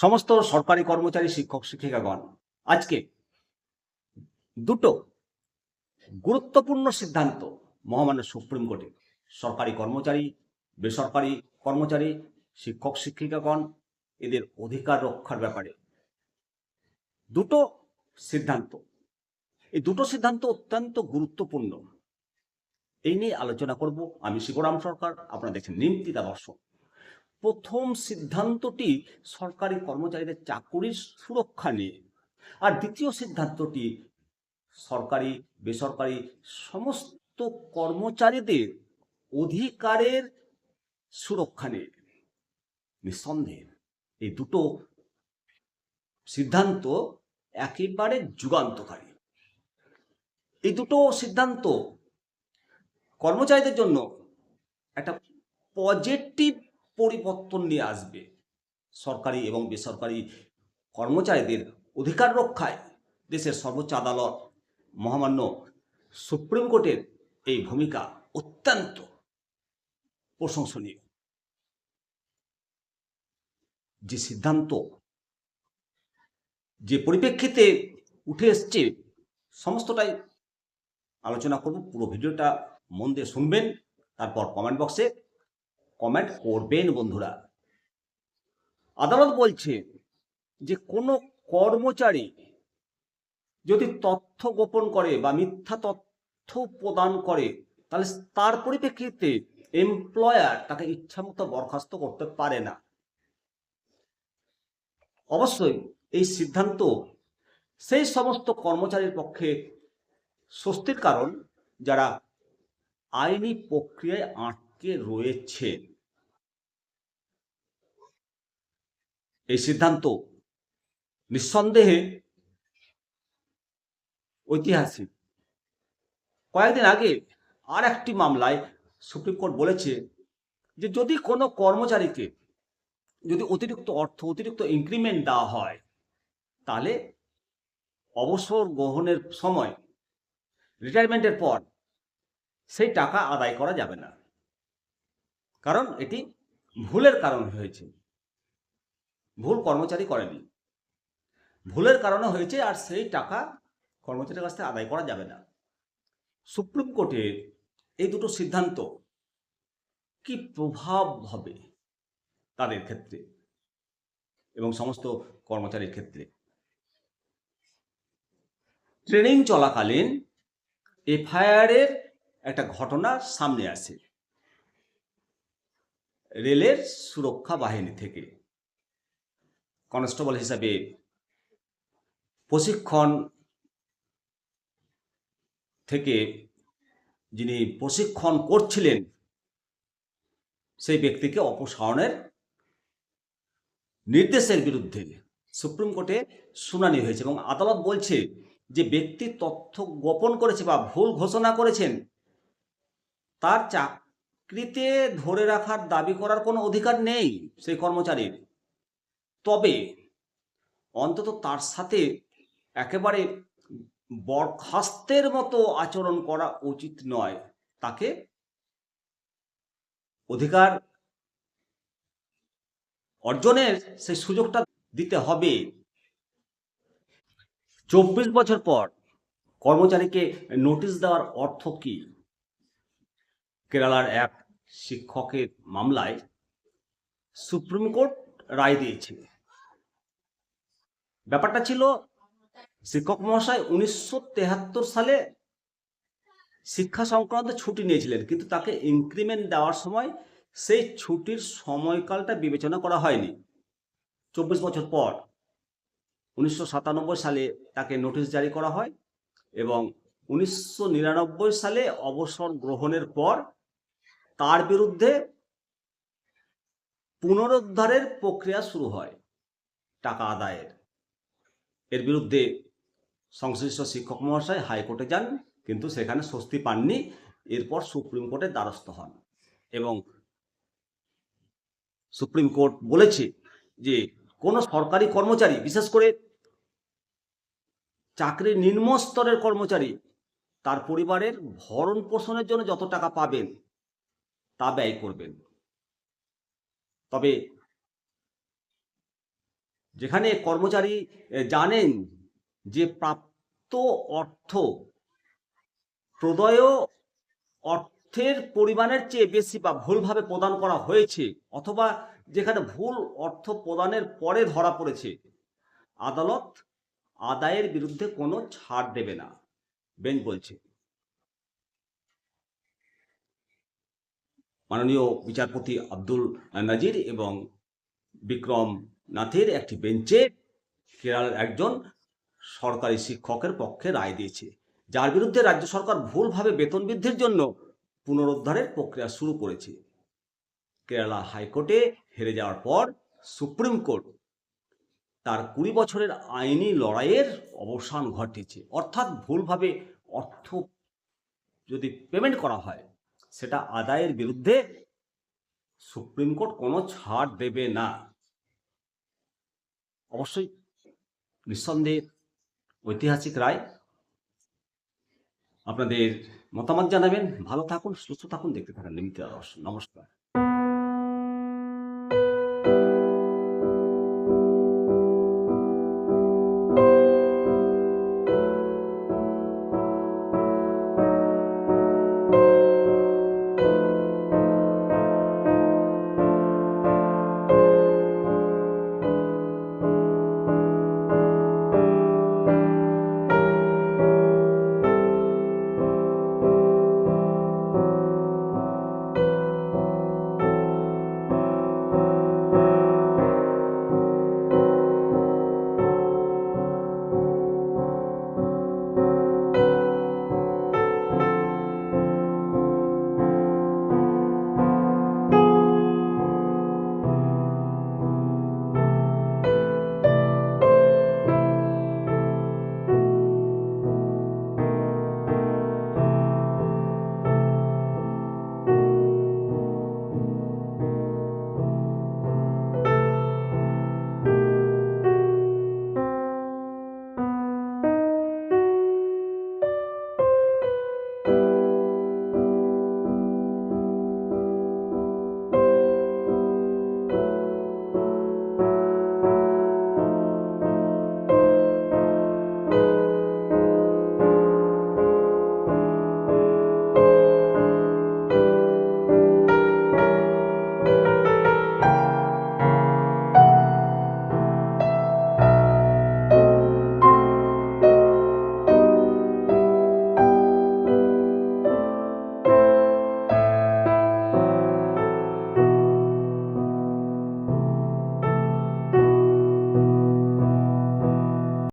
সমস্ত সরকারি কর্মচারী, শিক্ষক, শিক্ষিকাগণ, আজকে দুটো গুরুত্বপূর্ণ সিদ্ধান্ত মহামান্য সুপ্রিম কোর্টে। সরকারি কর্মচারী, বেসরকারি কর্মচারী, শিক্ষক, শিক্ষিকাগণ, এদের অধিকার রক্ষার ব্যাপারে। দুটো সিদ্ধান্ত। এই দুটো সিদ্ধান্ত অত্যন্ত গুরুত্বপূর্ণ। এই নিয়ে আলোচনা করব আমি শিবরাম সরকার, আপনারা দেখছেন নিমতিতা দর্শক প্রথম সিদ্ধান্তটি সরকারি কর্মচারীদের চাকুরির সুরক্ষা নিয়ে। আর দ্বিতীয় সিদ্ধান্তটি সরকারি, বেসরকারি সমস্ত কর্মচারীদের অধিকারের সুরক্ষা নিয়ে। নিঃসন্দেহে এই দুটো সিদ্ধান্ত একেবারে যুগান্তকারী। এই দুটো সিদ্ধান্ত কর্মচারীদের জন্য একটা পজিটিভ পরিবর্তন নিয়ে আসবে। সরকারি এবং বেসরকারি কর্মচারীদের অধিকার রক্ষায় দেশের সর্বোচ্চ আদালত মহামান্য সুপ্রিম কোর্টের এই ভূমিকা অত্যন্ত প্রশংসনীয়। যে সিদ্ধান্ত, যে পরিপ্রেক্ষিতে উঠে এসছে, সমস্তটাই আলোচনা করব। পুরো ভিডিওটা মন দিয়ে শুনবেন, তারপর কমেন্ট বক্সে কমেন্ট করবেন বন্ধুরা। আদালত বলছে যে কোনো কর্মচারী যদি তথ্য গোপন করে বা মিথ্যা তথ্য প্রদান করে, তাহলে তার পরিপ্রেক্ষিতে এমপ্লয়ার তাকে ইচ্ছামতো বরখাস্ত করতে পারে না। অবশ্যই এই সিদ্ধান্ত সেই সমস্ত কর্মচারীর পক্ষে স্বস্তির কারণ, যারা আইনি প্রক্রিয়ায় আটকে রয়েছে? এই সিদ্ধান্ত নিঃসন্দেহে ঐতিহাসিক। কয়েকদিন আগে আর একটি মামলায় সুপ্রিম কোর্ট বলেছে যে যদি কোনো কর্মচারীকে যদি অতিরিক্ত অর্থ, অতিরিক্ত ইনক্রিমেন্ট দেওয়া হয়, তাহলে অবসর গ্রহণের সময় রিটায়ারমেন্টের পর সেই টাকা আদায় করা যাবে না। কারণ এটি ভুলের কারণ হয়েছে। ভুল কর্মচারী করেনি। ভুলের কারণে হয়েছে আর সেই টাকা কর্মচারীর কাছ থেকে আদায় করা যাবে না। সুপ্রিম কোর্টের এই দুটো সিদ্ধান্ত কি প্রভাব হবে তাদের ক্ষেত্রে এবং সমস্ত কর্মচারীর ক্ষেত্রে? ট্রেনিং চলাকালীন এফআইআরের একটা ঘটনা সামনে আসে। রেলের সুরক্ষা বাহিনী থেকে কনস্টেবল হিসাবে প্রশিক্ষণ থেকে যিনি প্রশিক্ষণ করছিলেন, সেই ব্যক্তিকে অপসারণের নির্দেশের বিরুদ্ধে সুপ্রিম কোর্টে শুনানি হয়েছে এবং আদালত বলছে যে ব্যক্তি তথ্য গোপন করেছে বা ভুল ঘোষণা করেছেন, তার চাকরিতে ধরে রাখার দাবি করার কোনো অধিকার নেই সেই কর্মচারীর। তবে অন্তত তার সাথে একেবারে বরখাস্তের মতো আচরণ করা উচিত নয়। তাকে অধিকার অর্জনের সেই সুযোগটা দিতে হবে। চব্বিশ বছর পর কর্মচারীকে নোটিশ দেওয়ার অর্থ কি? কেরালার এক শিক্ষকের মামলায় সুপ্রিম কোর্ট রায় দিয়েছে। ব্যাপারটা ছিল, শিক্ষক মহাশয় উনিশশো সালে শিক্ষা সংক্রান্ত ছুটি নিয়েছিলেন, কিন্তু তাকে ইনক্রিমেন্ট দেওয়ার সময় সেই ছুটির সময়কালটা বিবেচনা করা হয়নি। চব্বিশ বছর পর উনিশশো সাতানব্বই সালে তাকে নোটিশ জারি করা হয় এবং উনিশশো নিরানব্বই সালে অবসর গ্রহণের পর তার বিরুদ্ধে পুনরুদ্ধারের প্রক্রিয়া শুরু হয় টাকা আদায়ের। এর বিরুদ্ধে সংশ্লিষ্ট শিক্ষক মহাশয় হাইকোর্টে যান, কিন্তু সেখানে স্বস্তি পাননি, এরপর সুপ্রিম কোর্টের দ্বারস্থ হন। এবং সুপ্রিম কোর্ট বলেছে যে, কোনো সরকারি কর্মচারী, বিশেষ করে চাকরির নিম্ন স্তরের কর্মচারী, তার পরিবারের ভরণ পোষণের জন্য যত টাকা পাবেন তা ব্যয় করবেন। তবে যেখানে কর্মচারী জানেন যে প্রাপ্ত অর্থ প্রদয় অর্থের পরিমাণের চেয়ে বেশি বা ভুলভাবে প্রদান করা হয়েছে অথবা যেখানে ভুল অর্থ প্রদানের পরে ধরা পড়েছে, আদালত আদায়ের বিরুদ্ধে কোনো ছাড় দেবে না বেঞ্চ বলছে। মাননীয় বিচারপতি আব্দুল নাজির এবং বিক্রম নাথের একটি বেঞ্চে কেরালার একজন সরকারি শিক্ষকের পক্ষে রায় দিয়েছে, যার বিরুদ্ধে রাজ্য সরকার ভুলভাবে বেতন বৃদ্ধির জন্য পুনরুদ্ধারের প্রক্রিয়া শুরু করেছে। কেরালা হাইকোর্টে হেরে যাওয়ার পর সুপ্রিম কোর্ট তার কুড়ি বছরের আইনি লড়াইয়ের অবসান ঘটেছে অর্থাৎ ভুলভাবে অর্থ যদি পেমেন্ট করা হয় সেটা আদায়ের বিরুদ্ধে সুপ্রিম কোর্ট কোনো ছাড় দেবে না। অবশ্যই নিঃসন্দেহে ঐতিহাসিক রায়। আপনাদের মতামত জানাবেন। ভালো থাকুন, সুস্থ থাকুন, দেখতে থাকুন। নিমিত নমস্কার।